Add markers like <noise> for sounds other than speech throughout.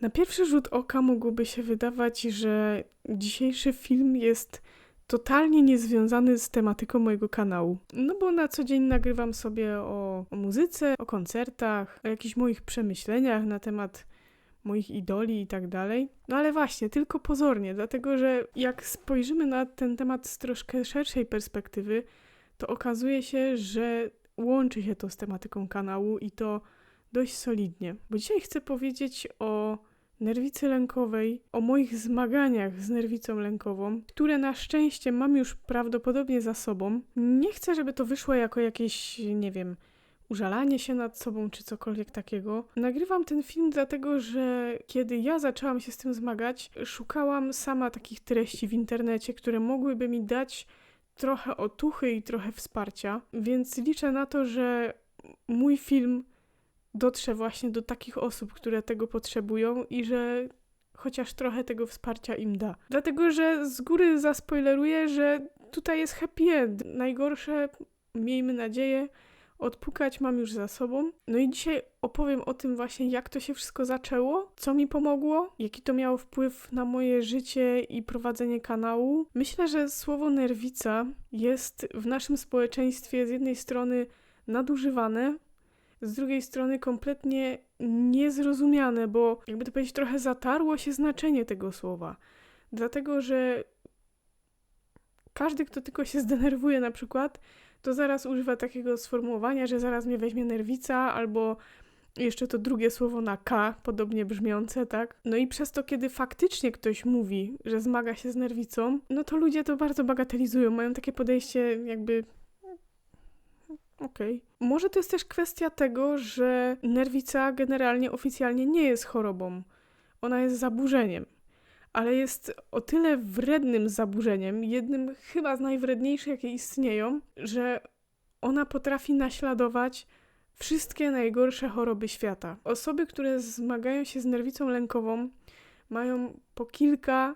Na pierwszy rzut oka mogłoby się wydawać, że dzisiejszy film jest totalnie niezwiązany z tematyką mojego kanału. No bo na co dzień nagrywam sobie o, o muzyce, o koncertach, o jakichś moich przemyśleniach na temat moich idoli i tak dalej. No ale właśnie, tylko pozornie, dlatego że jak spojrzymy na ten temat z troszkę szerszej perspektywy, to okazuje się, że łączy się to z tematyką kanału i to dość solidnie. Bo dzisiaj chcę powiedzieć o nerwicy lękowej, o moich zmaganiach z nerwicą lękową, które na szczęście mam już prawdopodobnie za sobą. Nie chcę, żeby to wyszło jako jakieś, nie wiem, użalanie się nad sobą czy cokolwiek takiego. Nagrywam ten film dlatego, że kiedy ja zaczęłam się z tym zmagać, szukałam sama takich treści w internecie, które mogłyby mi dać trochę otuchy i trochę wsparcia, więc liczę na to, że mój film dotrze właśnie do takich osób, które tego potrzebują i że chociaż trochę tego wsparcia im da. Dlatego, że z góry zaspoileruję, że tutaj jest happy end. Najgorsze, miejmy nadzieję, odpukać mam już za sobą. No i dzisiaj opowiem o tym właśnie, jak to się wszystko zaczęło, co mi pomogło, jaki to miało wpływ na moje życie i prowadzenie kanału. Myślę, że słowo nerwica jest w naszym społeczeństwie z jednej strony nadużywane, z drugiej strony kompletnie niezrozumiane, bo jakby to powiedzieć, trochę zatarło się znaczenie tego słowa. Dlatego, że każdy, kto tylko się zdenerwuje na przykład, to zaraz używa takiego sformułowania, że zaraz mnie weźmie nerwica, albo jeszcze to drugie słowo na K, podobnie brzmiące, tak? No i przez to, kiedy faktycznie ktoś mówi, że zmaga się z nerwicą, no to ludzie to bardzo bagatelizują, mają takie podejście jakby Okej. Okay. Może to jest też kwestia tego, że nerwica generalnie oficjalnie nie jest chorobą. Ona jest zaburzeniem. Ale jest o tyle wrednym zaburzeniem, jednym chyba z najwredniejszych, jakie istnieją, że ona potrafi naśladować wszystkie najgorsze choroby świata. Osoby, które zmagają się z nerwicą lękową, mają po kilka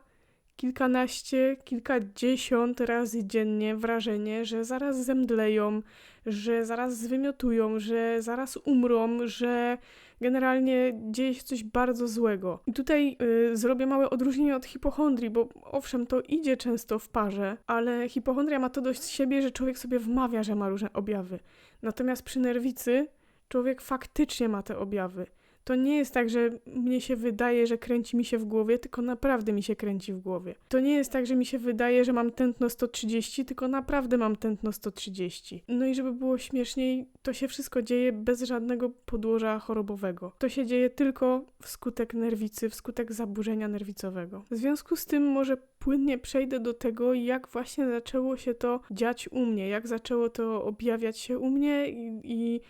kilkanaście, kilkadziesiąt razy dziennie wrażenie, że zaraz zemdleją, że zaraz zwymiotują, że zaraz umrą, że generalnie dzieje się coś bardzo złego. I tutaj y, zrobię małe odróżnienie od hipochondrii, bo owszem, to idzie często w parze, ale hipochondria ma to dość siebie, że człowiek sobie wmawia, że ma różne objawy. Natomiast przy nerwicy człowiek faktycznie ma te objawy to nie jest tak, że mnie się wydaje, że kręci mi się w głowie, tylko naprawdę mi się kręci w głowie. To nie jest tak, że mi się wydaje, że mam tętno 130, tylko naprawdę mam tętno 130. No i żeby było śmieszniej, to się wszystko dzieje bez żadnego podłoża chorobowego. To się dzieje tylko wskutek nerwicy, wskutek zaburzenia nerwicowego. W związku z tym może płynnie przejdę do tego, jak właśnie zaczęło się to dziać u mnie, jak zaczęło to objawiać się u mnie i, i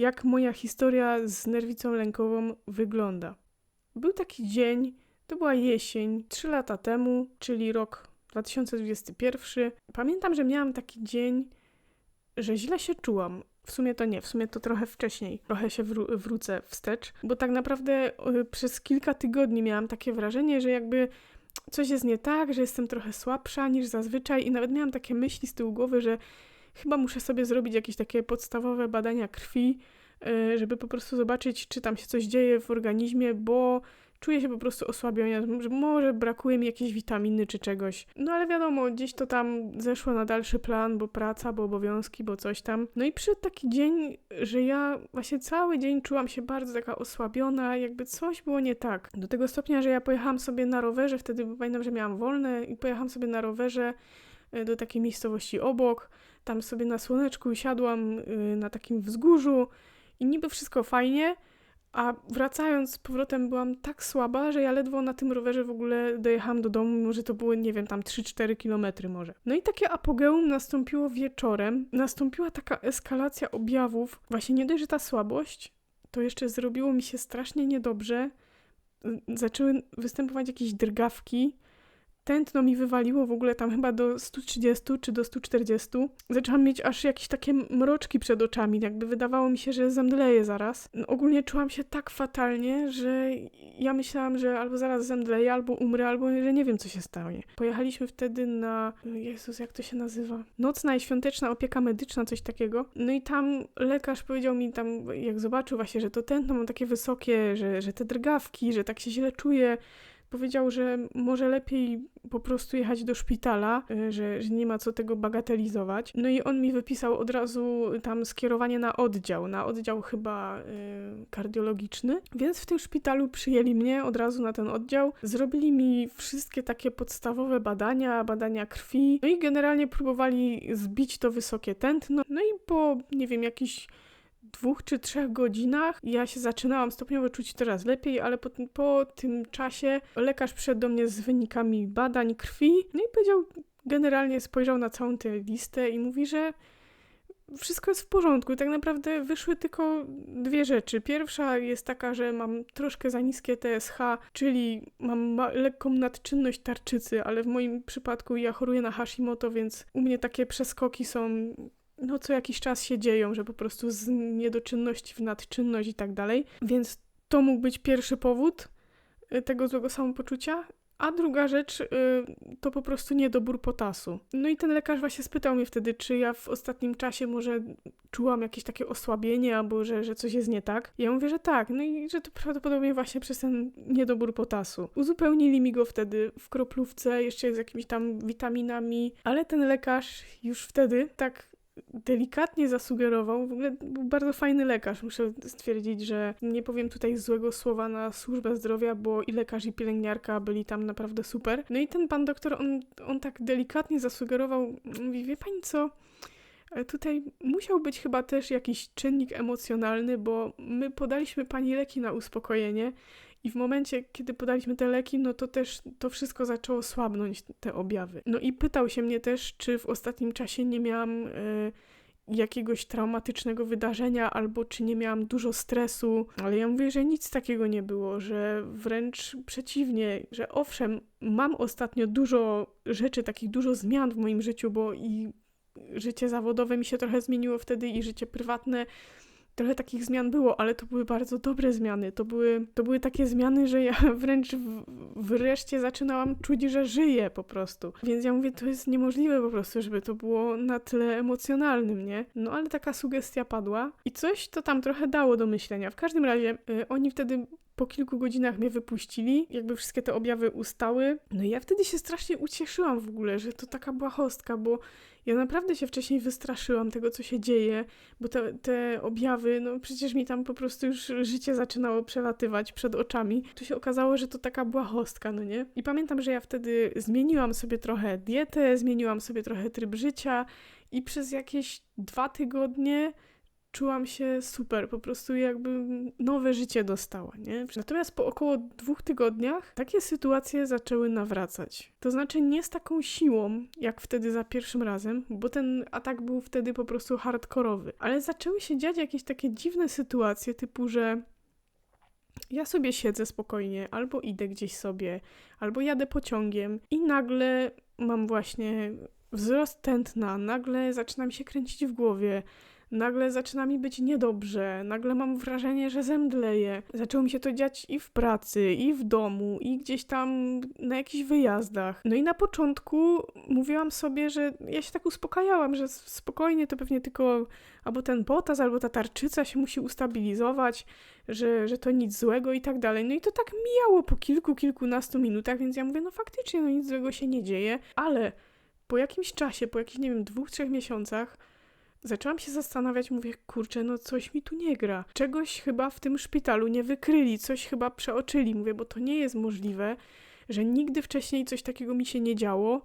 jak moja historia z nerwicą lękową wygląda. Był taki dzień, to była jesień, 3 lata temu, czyli rok 2021. Pamiętam, że miałam taki dzień, że źle się czułam. W sumie to nie, w sumie to trochę wcześniej, trochę się wró wrócę wstecz, bo tak naprawdę y, przez kilka tygodni miałam takie wrażenie, że jakby coś jest nie tak, że jestem trochę słabsza niż zazwyczaj i nawet miałam takie myśli z tyłu głowy, że chyba muszę sobie zrobić jakieś takie podstawowe badania krwi, e, żeby po prostu zobaczyć, czy tam się coś dzieje w organizmie, bo czuję się po prostu osłabiona, że może brakuje mi jakiejś witaminy czy czegoś. No ale wiadomo, gdzieś to tam zeszło na dalszy plan, bo praca, bo obowiązki, bo coś tam. No i przyszedł taki dzień, że ja właśnie cały dzień czułam się bardzo taka osłabiona, jakby coś było nie tak. Do tego stopnia, że ja pojechałam sobie na rowerze, wtedy pamiętam, że miałam wolne i pojechałam sobie na rowerze e, do takiej miejscowości obok tam sobie na słoneczku siadłam y, na takim wzgórzu i niby wszystko fajnie, a wracając z powrotem byłam tak słaba, że ja ledwo na tym rowerze w ogóle dojechałam do domu, mimo że to było, nie wiem, tam 3-4 kilometry może. No i takie apogeum nastąpiło wieczorem. Nastąpiła taka eskalacja objawów. Właśnie nie dość, że ta słabość, to jeszcze zrobiło mi się strasznie niedobrze. Zaczęły występować jakieś drgawki, tętno mi wywaliło w ogóle tam chyba do 130 czy do 140. Zaczęłam mieć aż jakieś takie mroczki przed oczami, jakby wydawało mi się, że zemdleję zaraz. No, ogólnie czułam się tak fatalnie, że ja myślałam, że albo zaraz zemdleję, albo umrę, albo że nie wiem, co się stanie. Pojechaliśmy wtedy na, Jezus, jak to się nazywa? Nocna i świąteczna opieka medyczna, coś takiego. No i tam lekarz powiedział mi tam, jak zobaczył właśnie, że to tętno mam takie wysokie, że, że te drgawki, że tak się źle czuję, powiedział, że może lepiej po prostu jechać do szpitala, y, że, że nie ma co tego bagatelizować. No i on mi wypisał od razu tam skierowanie na oddział, na oddział chyba y, kardiologiczny. Więc w tym szpitalu przyjęli mnie od razu na ten oddział. Zrobili mi wszystkie takie podstawowe badania, badania krwi. No i generalnie próbowali zbić to wysokie tętno. No i po, nie wiem, jakiś dwóch czy trzech godzinach ja się zaczynałam stopniowo czuć coraz lepiej, ale po, po tym czasie lekarz przyszedł do mnie z wynikami badań krwi, no i powiedział, generalnie spojrzał na całą tę listę i mówi, że wszystko jest w porządku. Tak naprawdę wyszły tylko dwie rzeczy. Pierwsza jest taka, że mam troszkę za niskie TSH, czyli mam lekką nadczynność tarczycy, ale w moim przypadku ja choruję na Hashimoto, więc u mnie takie przeskoki są no co jakiś czas się dzieją, że po prostu z niedoczynności w nadczynność i tak dalej. Więc to mógł być pierwszy powód y, tego złego samopoczucia. A druga rzecz y, to po prostu niedobór potasu. No i ten lekarz właśnie spytał mnie wtedy, czy ja w ostatnim czasie może czułam jakieś takie osłabienie albo że, że coś jest nie tak. Ja mówię, że tak, no i że to prawdopodobnie właśnie przez ten niedobór potasu. Uzupełnili mi go wtedy w kroplówce, jeszcze z jakimiś tam witaminami, ale ten lekarz już wtedy tak delikatnie zasugerował, w ogóle był bardzo fajny lekarz, muszę stwierdzić, że nie powiem tutaj złego słowa na służbę zdrowia, bo i lekarz i pielęgniarka byli tam naprawdę super. No i ten pan doktor, on, on tak delikatnie zasugerował, mówi, wie pani co, e, Tutaj musiał być chyba też jakiś czynnik emocjonalny, bo my podaliśmy pani leki na uspokojenie i w momencie, kiedy podaliśmy te leki, no to też to wszystko zaczęło słabnąć, te objawy. No i pytał się mnie też, czy w ostatnim czasie nie miałam y, jakiegoś traumatycznego wydarzenia, albo czy nie miałam dużo stresu, ale ja mówię, że nic takiego nie było, że wręcz przeciwnie, że owszem, mam ostatnio dużo rzeczy, takich dużo zmian w moim życiu, bo i życie zawodowe mi się trochę zmieniło wtedy i życie prywatne trochę takich zmian było, ale to były bardzo dobre zmiany. To były, to były takie zmiany, że ja <laughs> wręcz w, wreszcie zaczynałam czuć, że żyję po prostu. Więc ja mówię, to jest niemożliwe po prostu, żeby to było na tyle emocjonalnym, nie? No ale taka sugestia padła i coś to tam trochę dało do myślenia. W każdym razie y, oni wtedy po kilku godzinach mnie wypuścili, jakby wszystkie te objawy ustały. No i ja wtedy się strasznie ucieszyłam w ogóle, że to taka błahostka, bo ja naprawdę się wcześniej wystraszyłam tego, co się dzieje, bo te, te objawy, no przecież mi tam po prostu już życie zaczynało przelatywać przed oczami. Tu się okazało, że to taka błahostka, no nie? I pamiętam, że ja wtedy zmieniłam sobie trochę dietę, zmieniłam sobie trochę tryb życia i przez jakieś dwa tygodnie czułam się super, po prostu jakby nowe życie dostała, nie? Natomiast po około dwóch tygodniach takie sytuacje zaczęły nawracać. To znaczy nie z taką siłą, jak wtedy za pierwszym razem, bo ten atak był wtedy po prostu hardkorowy, ale zaczęły się dziać jakieś takie dziwne sytuacje, typu, że ja sobie siedzę spokojnie, albo idę gdzieś sobie, albo jadę pociągiem i nagle mam właśnie wzrost tętna, nagle zaczyna mi się kręcić w głowie, nagle zaczyna mi być niedobrze, nagle mam wrażenie, że zemdleję. Zaczęło mi się to dziać i w pracy, i w domu, i gdzieś tam na jakichś wyjazdach. No i na początku mówiłam sobie, że ja się tak uspokajałam, że spokojnie to pewnie tylko albo ten potas, albo ta tarczyca się musi ustabilizować, że, że to nic złego i tak dalej. No i to tak mijało po kilku, kilkunastu minutach, więc ja mówię, no faktycznie, no nic złego się nie dzieje, ale po jakimś czasie, po jakichś, nie wiem, dwóch, trzech miesiącach, Zaczęłam się zastanawiać, mówię, kurczę, no coś mi tu nie gra. Czegoś chyba w tym szpitalu nie wykryli, coś chyba przeoczyli. Mówię, bo to nie jest możliwe, że nigdy wcześniej coś takiego mi się nie działo,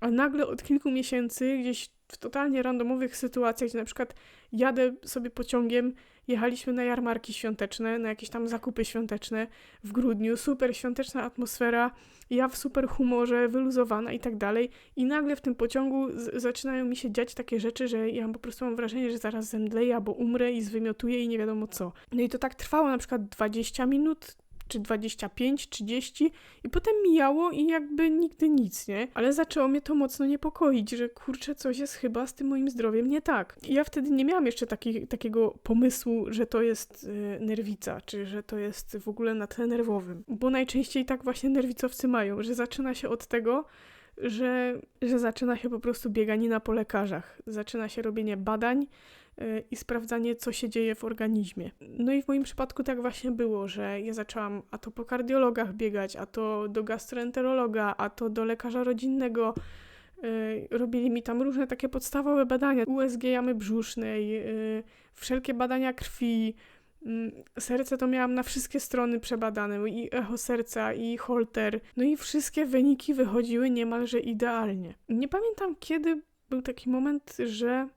a nagle od kilku miesięcy gdzieś w totalnie randomowych sytuacjach, gdzie na przykład jadę sobie pociągiem, jechaliśmy na jarmarki świąteczne, na jakieś tam zakupy świąteczne w grudniu, super świąteczna atmosfera, ja w super humorze, wyluzowana i tak dalej. I nagle w tym pociągu zaczynają mi się dziać takie rzeczy, że ja po prostu mam wrażenie, że zaraz zemdleję albo umrę i zwymiotuję i nie wiadomo co. No i to tak trwało na przykład 20 minut, czy 25, 30 i potem mijało i jakby nigdy nic, nie? Ale zaczęło mnie to mocno niepokoić, że kurczę, coś jest chyba z tym moim zdrowiem nie tak. I ja wtedy nie miałam jeszcze taki, takiego pomysłu, że to jest y, nerwica, czy że to jest w ogóle na tle nerwowym. Bo najczęściej tak właśnie nerwicowcy mają, że zaczyna się od tego, że, że zaczyna się po prostu bieganina po lekarzach. Zaczyna się robienie badań, i sprawdzanie, co się dzieje w organizmie. No i w moim przypadku tak właśnie było, że ja zaczęłam a to po kardiologach biegać, a to do gastroenterologa, a to do lekarza rodzinnego. Y, robili mi tam różne takie podstawowe badania, USG jamy brzusznej, y, wszelkie badania krwi, mm, Serce to miałam na wszystkie strony przebadane, i echo serca, i holter. No i wszystkie wyniki wychodziły niemalże idealnie. Nie pamiętam, kiedy był taki moment, że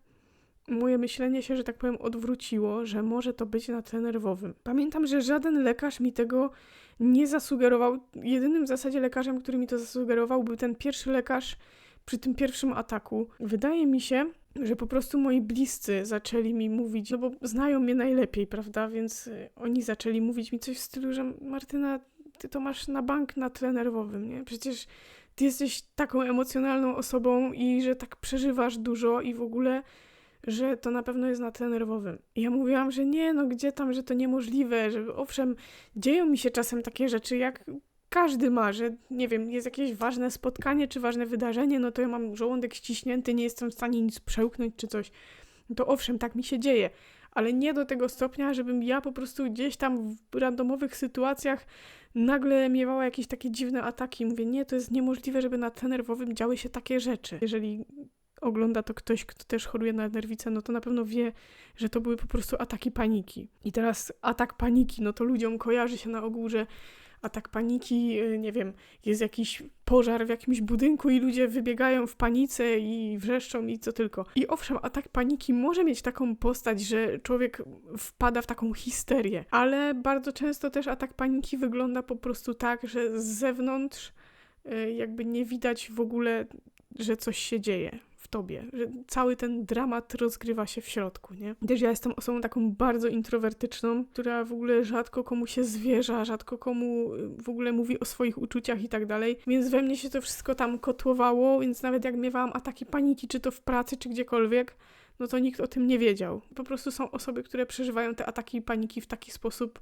moje myślenie się, że tak powiem, odwróciło, że może to być na tle nerwowym. Pamiętam, że żaden lekarz mi tego nie zasugerował. Jedynym w zasadzie lekarzem, który mi to zasugerował, był ten pierwszy lekarz przy tym pierwszym ataku. Wydaje mi się, że po prostu moi bliscy zaczęli mi mówić, no bo znają mnie najlepiej, prawda? Więc y, oni zaczęli mówić mi coś w stylu, że Martyna, ty to masz na bank na tle nerwowym, nie? Przecież ty jesteś taką emocjonalną osobą i że tak przeżywasz dużo i w ogóle że to na pewno jest na tle nerwowym. I ja mówiłam, że nie, no gdzie tam, że to niemożliwe, że owszem, dzieją mi się czasem takie rzeczy, jak każdy ma, że nie wiem, jest jakieś ważne spotkanie czy ważne wydarzenie, no to ja mam żołądek ściśnięty, nie jestem w stanie nic przełknąć czy coś. No to owszem, tak mi się dzieje, ale nie do tego stopnia, żebym ja po prostu gdzieś tam w randomowych sytuacjach nagle miewała jakieś takie dziwne ataki. Mówię, nie, to jest niemożliwe, żeby na tle nerwowym działy się takie rzeczy. Jeżeli ogląda to ktoś, kto też choruje na nerwicę, no to na pewno wie, że to były po prostu ataki paniki. I teraz atak paniki, no to ludziom kojarzy się na ogół, że atak paniki, y, nie wiem, jest jakiś pożar w jakimś budynku i ludzie wybiegają w panice i wrzeszczą i co tylko. I owszem, atak paniki może mieć taką postać, że człowiek wpada w taką histerię, ale bardzo często też atak paniki wygląda po prostu tak, że z zewnątrz y, jakby nie widać w ogóle, że coś się dzieje tobie, że cały ten dramat rozgrywa się w środku, nie? Też ja jestem osobą taką bardzo introwertyczną, która w ogóle rzadko komu się zwierza, rzadko komu y, w ogóle mówi o swoich uczuciach i tak dalej, więc we mnie się to wszystko tam kotłowało, więc nawet jak miewałam ataki paniki, czy to w pracy, czy gdziekolwiek, no to nikt o tym nie wiedział. Po prostu są osoby, które przeżywają te ataki paniki w taki sposób,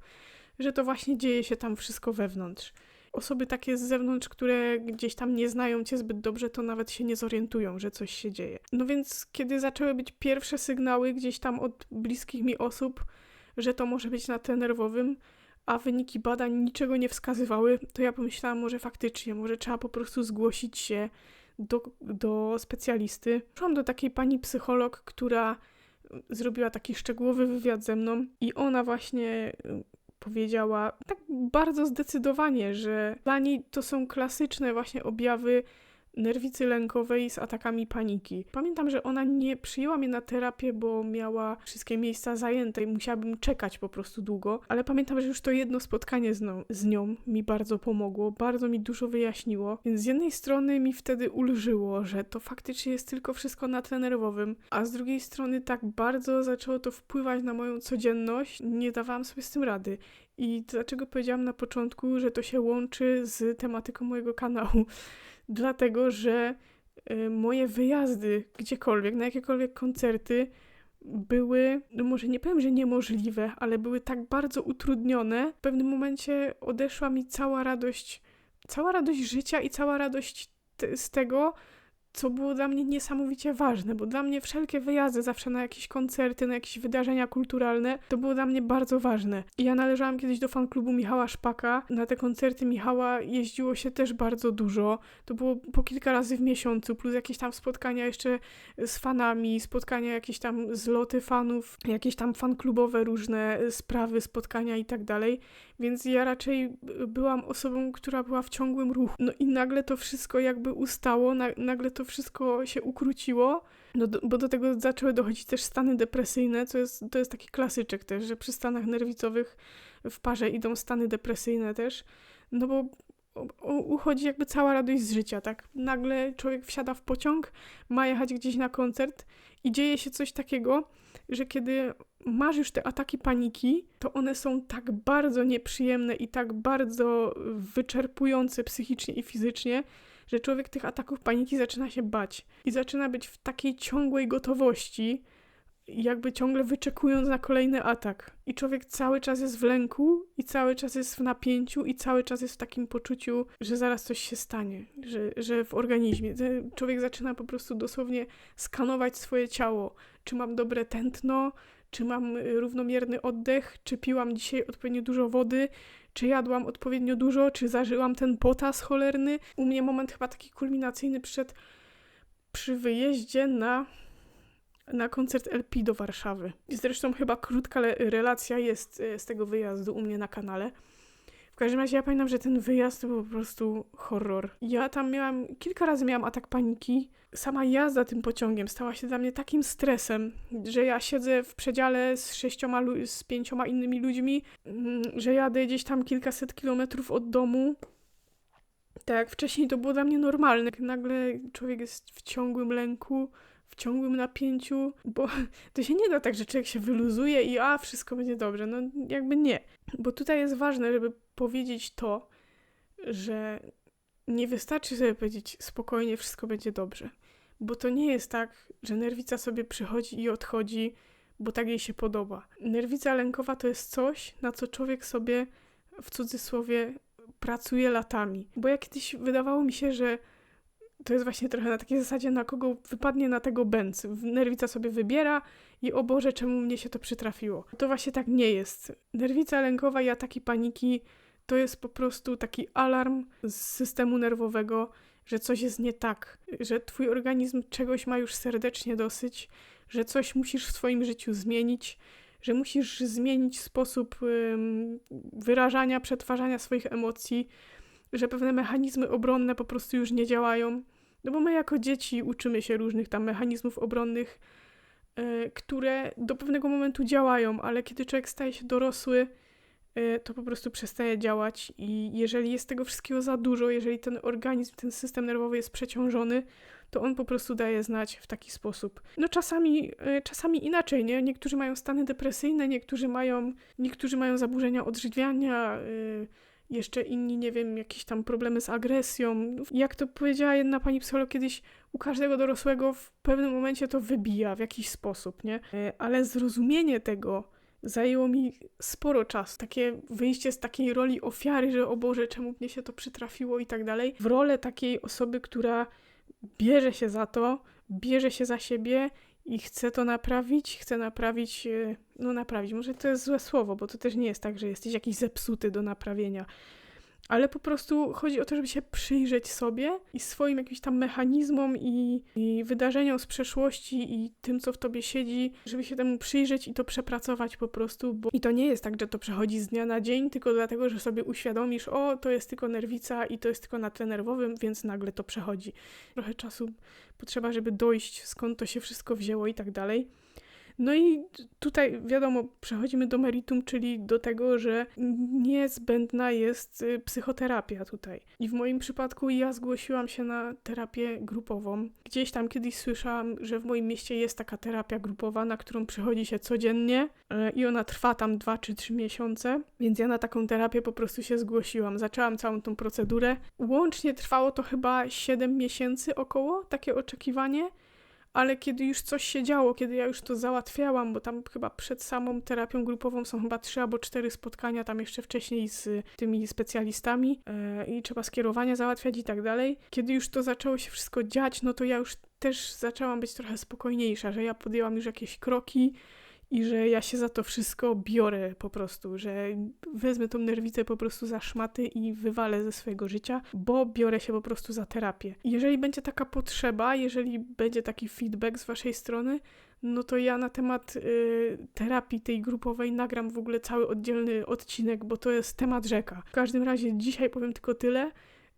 że to właśnie dzieje się tam wszystko wewnątrz osoby takie z zewnątrz, które gdzieś tam nie znają cię zbyt dobrze, to nawet się nie zorientują, że coś się dzieje. No więc, kiedy zaczęły być pierwsze sygnały gdzieś tam od bliskich mi osób, że to może być na tle nerwowym, a wyniki badań niczego nie wskazywały, to ja pomyślałam, może faktycznie, może trzeba po prostu zgłosić się do, do specjalisty. Szłam do takiej pani psycholog, która zrobiła taki szczegółowy wywiad ze mną i ona właśnie powiedziała tak bardzo zdecydowanie, że dla niej to są klasyczne właśnie objawy nerwicy lękowej z atakami paniki. Pamiętam, że ona nie przyjęła mnie na terapię, bo miała wszystkie miejsca zajęte i musiałabym czekać po prostu długo, ale pamiętam, że już to jedno spotkanie z, no, z nią mi bardzo pomogło, bardzo mi dużo wyjaśniło, więc z jednej strony mi wtedy ulżyło, że to faktycznie jest tylko wszystko na tle nerwowym, a z drugiej strony tak bardzo zaczęło to wpływać na moją codzienność, nie dawałam sobie z tym rady. I dlaczego powiedziałam na początku, że to się łączy z tematyką mojego kanału? Dlatego że y, moje wyjazdy gdziekolwiek, na jakiekolwiek koncerty były, no może nie powiem, że niemożliwe, ale były tak bardzo utrudnione. W pewnym momencie odeszła mi cała radość, cała radość życia i cała radość z tego, co było dla mnie niesamowicie ważne, bo dla mnie wszelkie wyjazdy zawsze na jakieś koncerty, na jakieś wydarzenia kulturalne, to było dla mnie bardzo ważne. I ja należałam kiedyś do fanklubu Michała Szpaka. Na te koncerty Michała jeździło się też bardzo dużo. To było po kilka razy w miesiącu, plus jakieś tam spotkania jeszcze z fanami, spotkania jakieś tam zloty fanów, jakieś tam fanklubowe różne sprawy, spotkania i tak dalej. Więc ja raczej byłam osobą, która była w ciągłym ruchu. No i nagle to wszystko jakby ustało, na, nagle to wszystko się ukróciło, no bo do tego zaczęły dochodzić też stany depresyjne, co jest, to jest taki klasyczek też, że przy stanach nerwicowych w parze idą stany depresyjne też, no bo uchodzi jakby cała radość z życia, tak? Nagle człowiek wsiada w pociąg, ma jechać gdzieś na koncert i dzieje się coś takiego, że kiedy masz już te ataki paniki, to one są tak bardzo nieprzyjemne i tak bardzo wyczerpujące psychicznie i fizycznie, że człowiek tych ataków paniki zaczyna się bać i zaczyna być w takiej ciągłej gotowości, jakby ciągle wyczekując na kolejny atak. I człowiek cały czas jest w lęku, i cały czas jest w napięciu, i cały czas jest w takim poczuciu, że zaraz coś się stanie, że, że w organizmie. Człowiek zaczyna po prostu dosłownie skanować swoje ciało. Czy mam dobre tętno, czy mam y, równomierny oddech, czy piłam dzisiaj odpowiednio dużo wody, czy jadłam odpowiednio dużo, czy zażyłam ten potas cholerny. U mnie moment chyba taki kulminacyjny przyszedł przy wyjeździe na na koncert LP do Warszawy. Zresztą chyba krótka relacja jest e, z tego wyjazdu u mnie na kanale. W każdym razie ja pamiętam, że ten wyjazd to był po prostu horror. Ja tam miałam, kilka razy miałam atak paniki. Sama jazda tym pociągiem stała się dla mnie takim stresem, że ja siedzę w przedziale z sześcioma, z pięcioma innymi ludźmi, mm, że jadę gdzieś tam kilkaset kilometrów od domu. Tak jak wcześniej to było dla mnie normalne. Nagle człowiek jest w ciągłym lęku, w ciągłym napięciu, bo <laughs> to się nie da tak, że człowiek się wyluzuje i a, wszystko będzie dobrze. No jakby nie. Bo tutaj jest ważne, żeby powiedzieć to, że nie wystarczy sobie powiedzieć spokojnie, wszystko będzie dobrze. Bo to nie jest tak, że nerwica sobie przychodzi i odchodzi, bo tak jej się podoba. Nerwica lękowa to jest coś, na co człowiek sobie w cudzysłowie pracuje latami. Bo jak kiedyś wydawało mi się, że to jest właśnie trochę na takiej zasadzie, na kogo wypadnie na tego bęc. Nerwica sobie wybiera i o Boże, czemu mnie się to przytrafiło. To właśnie tak nie jest. Nerwica lękowa i ataki paniki to jest po prostu taki alarm z systemu nerwowego, że coś jest nie tak, że twój organizm czegoś ma już serdecznie dosyć, że coś musisz w swoim życiu zmienić, że musisz zmienić sposób wyrażania, przetwarzania swoich emocji, że pewne mechanizmy obronne po prostu już nie działają. No bo my jako dzieci uczymy się różnych tam mechanizmów obronnych, yy, które do pewnego momentu działają, ale kiedy człowiek staje się dorosły, to po prostu przestaje działać i jeżeli jest tego wszystkiego za dużo, jeżeli ten organizm, ten system nerwowy jest przeciążony, to on po prostu daje znać w taki sposób. No czasami, yy, czasami inaczej, nie? Niektórzy mają stany depresyjne, niektórzy mają, niektórzy mają zaburzenia odżywiania, jeszcze inni, nie wiem, jakieś tam problemy z agresją. Jak to powiedziała jedna pani psycholog kiedyś, u każdego dorosłego w pewnym momencie to wybija w jakiś sposób, nie? Ale zrozumienie tego zajęło mi sporo czasu. Takie wyjście z takiej roli ofiary, że o Boże, czemu mnie się to przytrafiło i tak dalej, w rolę takiej osoby, która bierze się za to, bierze się za siebie i chce to naprawić, chce naprawić, e, no naprawić, może to jest złe słowo, bo to też nie jest tak, że jesteś jakiś zepsuty do naprawienia, ale po prostu chodzi o to, żeby się przyjrzeć sobie i swoim jakimś tam mechanizmom i, i, wydarzeniom z przeszłości i tym, co w tobie siedzi, żeby się temu przyjrzeć i to przepracować po prostu. Bo... I to nie jest tak, że to przechodzi z dnia na dzień, tylko dlatego, że sobie uświadomisz, o, to jest tylko nerwica i to jest tylko na tle nerwowym, więc nagle to przechodzi. Trochę czasu potrzeba, żeby dojść, skąd to się wszystko wzięło i tak dalej. No i tutaj wiadomo, przechodzimy do meritum, czyli do tego, że niezbędna jest y, psychoterapia tutaj. I w moim przypadku ja zgłosiłam się na terapię grupową. Gdzieś tam kiedyś słyszałam, że w moim mieście jest taka terapia grupowa, na którą przychodzi się codziennie y, i ona trwa tam 2 czy 3 miesiące, więc ja na taką terapię po prostu się zgłosiłam. Zaczęłam całą tą procedurę. Łącznie trwało to chyba 7 miesięcy około, takie oczekiwanie ale kiedy już coś się działo, kiedy ja już to załatwiałam, bo tam chyba przed samą terapią grupową są chyba trzy albo cztery spotkania, tam jeszcze wcześniej z tymi specjalistami yy, i trzeba skierowania załatwiać i tak dalej. Kiedy już to zaczęło się wszystko dziać, no to ja już też zaczęłam być trochę spokojniejsza, że ja podjęłam już jakieś kroki, i że ja się za to wszystko biorę po prostu, że wezmę tą nerwicę po prostu za szmaty i wywalę ze swojego życia, bo biorę się po prostu za terapię. Jeżeli będzie taka potrzeba, jeżeli będzie taki feedback z waszej strony, no to ja na temat y, terapii tej grupowej nagram w ogóle cały oddzielny odcinek, bo to jest temat rzeka. W każdym razie dzisiaj powiem tylko tyle,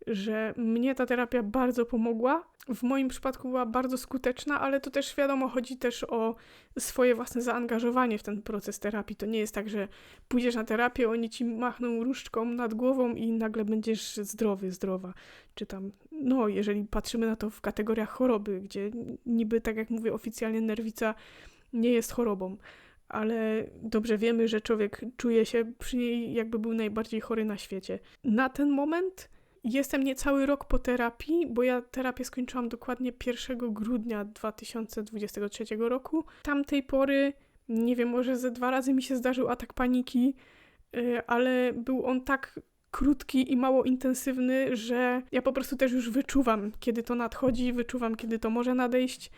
że mnie ta terapia bardzo pomogła. W moim przypadku była bardzo skuteczna, ale to też wiadomo, chodzi też o swoje własne zaangażowanie w ten proces terapii. To nie jest tak, że pójdziesz na terapię, oni ci machną różdżką nad głową i nagle będziesz zdrowy, zdrowa. Czy tam, no, jeżeli patrzymy na to w kategoriach choroby, gdzie niby, tak jak mówię, oficjalnie nerwica nie jest chorobą ale dobrze wiemy, że człowiek czuje się przy niej, jakby był najbardziej chory na świecie. Na ten moment jestem niecały rok po terapii, bo ja terapię skończyłam dokładnie 1 grudnia 2023 roku. Tamtej pory, nie wiem, może ze dwa razy mi się zdarzył atak paniki, y, ale był on tak krótki i mało intensywny, że ja po prostu też już wyczuwam, kiedy to nadchodzi, wyczuwam, kiedy to może nadejść.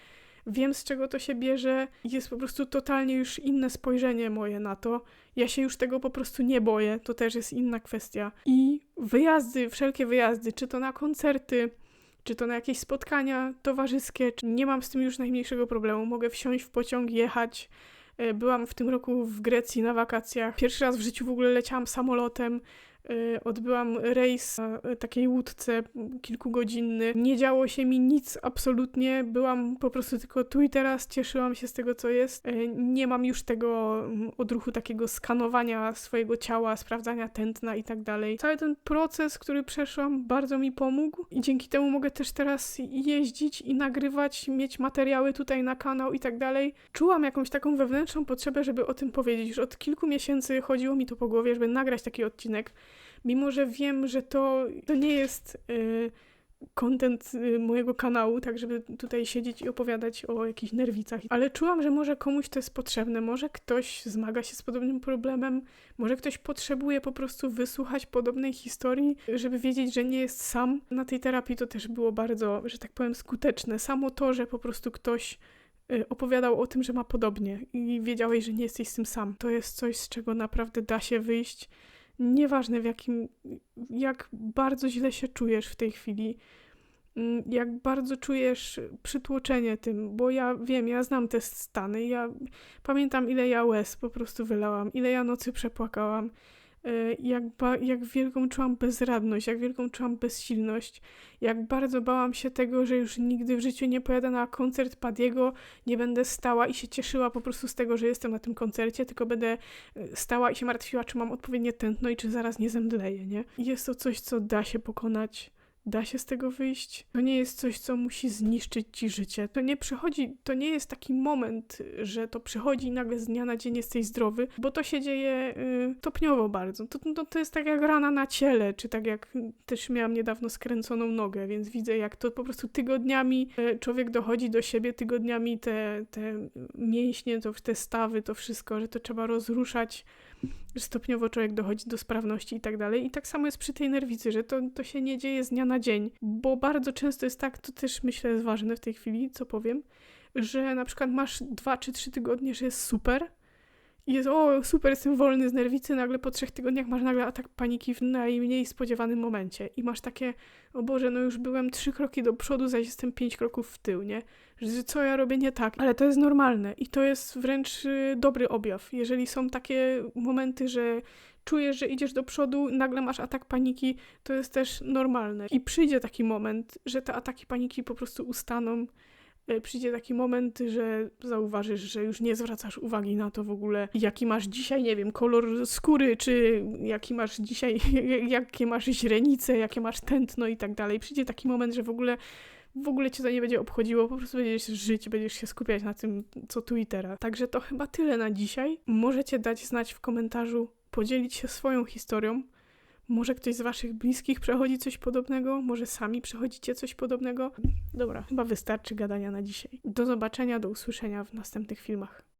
Wiem, z czego to się bierze. Jest po prostu totalnie już inne spojrzenie moje na to. Ja się już tego po prostu nie boję. To też jest inna kwestia. I wyjazdy, wszelkie wyjazdy, czy to na koncerty, czy to na jakieś spotkania towarzyskie, nie mam z tym już najmniejszego problemu. Mogę wsiąść w pociąg, jechać. E, Byłam w tym roku w Grecji na wakacjach. Pierwszy raz w życiu w ogóle leciałam samolotem. Y, Odbyłam rejs na y, takiej łódce kilkugodzinny. Nie działo się mi nic absolutnie. Byłam po prostu tylko tu i teraz. Cieszyłam się z tego, co jest. Y, Nie mam już tego mm, odruchu takiego skanowania swojego ciała, sprawdzania tętna i tak dalej. Cały ten proces, który przeszłam, bardzo mi pomógł i dzięki temu mogę też teraz jeździć i nagrywać, mieć materiały tutaj na kanał i tak dalej. Czułam jakąś taką wewnętrzną potrzebę, żeby o tym powiedzieć. Już od kilku miesięcy chodziło mi to po głowie, żeby nagrać taki odcinek mimo że wiem, że to, to nie jest y, content y, mojego kanału, tak żeby tutaj siedzieć i opowiadać o jakichś nerwicach, ale czułam, że może komuś to jest potrzebne, może ktoś zmaga się z podobnym problemem, może ktoś potrzebuje po prostu wysłuchać podobnej historii, żeby wiedzieć, że nie jest sam. Na tej terapii to też było bardzo, że tak powiem, skuteczne. Samo to, że po prostu ktoś y, opowiadał o tym, że ma podobnie i wiedziałeś, że nie jesteś z tym sam. To jest coś, z czego naprawdę da się wyjść nieważne w jakim, jak bardzo źle się czujesz w tej chwili, mm, jak bardzo czujesz przytłoczenie tym, bo ja wiem, ja znam te stany, ja pamiętam ile ja łez po prostu wylałam, ile ja nocy przepłakałam, jak, ba- jak wielką czułam bezradność, jak wielką czułam bezsilność, jak bardzo bałam się tego, że już nigdy w życiu nie pojadę na koncert Padiego, nie będę stała i się cieszyła po prostu z tego, że jestem na tym koncercie, tylko będę y, stała i się martwiła, czy mam odpowiednie tętno i czy zaraz nie zemdleję, nie? Jest to coś, co da się pokonać. Da się z tego wyjść. To nie jest coś, co musi zniszczyć ci życie. To nie przychodzi, to nie jest taki moment, że to przychodzi i nagle z dnia na dzień jesteś zdrowy, bo to się dzieje y, bardzo. To, to, to jest tak jak rana na ciele, czy tak jak też miałam niedawno skręconą nogę, więc widzę, jak to po prostu tygodniami y, człowiek dochodzi do siebie, tygodniami te, te mięśnie, to, te stawy, to wszystko, że to trzeba rozruszać stopniowo człowiek dochodzi do sprawności i tak dalej. I tak samo jest przy tej nerwicy, że to, to się nie dzieje z dnia na dzień, bo bardzo często jest tak, to też myślę jest ważne w tej chwili, co powiem, że na przykład masz dwa czy trzy tygodnie, że jest super i jest, o super, jestem wolny z nerwicy, nagle po trzech tygodniach masz nagle atak paniki w najmniej spodziewanym momencie i masz takie, o Boże, no już byłem trzy kroki do przodu, zaś jestem pięć kroków w tył, nie? Że co ja robię nie tak, ale to jest normalne i to jest wręcz y, dobry objaw. Jeżeli są takie momenty, że czujesz, że idziesz do przodu, nagle masz atak paniki, to jest też normalne. I przyjdzie taki moment, że te ataki paniki po prostu ustaną. Y, Przyjdzie taki moment, że zauważysz, że już nie zwracasz uwagi na to w ogóle, jaki masz dzisiaj, nie wiem, kolor skóry, czy jaki masz dzisiaj, <laughs> jakie masz źrenice, jakie masz tętno i tak dalej. Przyjdzie taki moment, że w ogóle w ogóle cię to nie będzie obchodziło, po prostu będziesz żyć, będziesz się skupiać na tym, co tu i teraz. Także to chyba tyle na dzisiaj. Możecie dać znać w komentarzu, podzielić się swoją historią. Może ktoś z waszych bliskich przechodzi coś podobnego, może sami przechodzicie coś podobnego. Dobra, chyba wystarczy gadania na dzisiaj. Do zobaczenia, do usłyszenia w następnych filmach.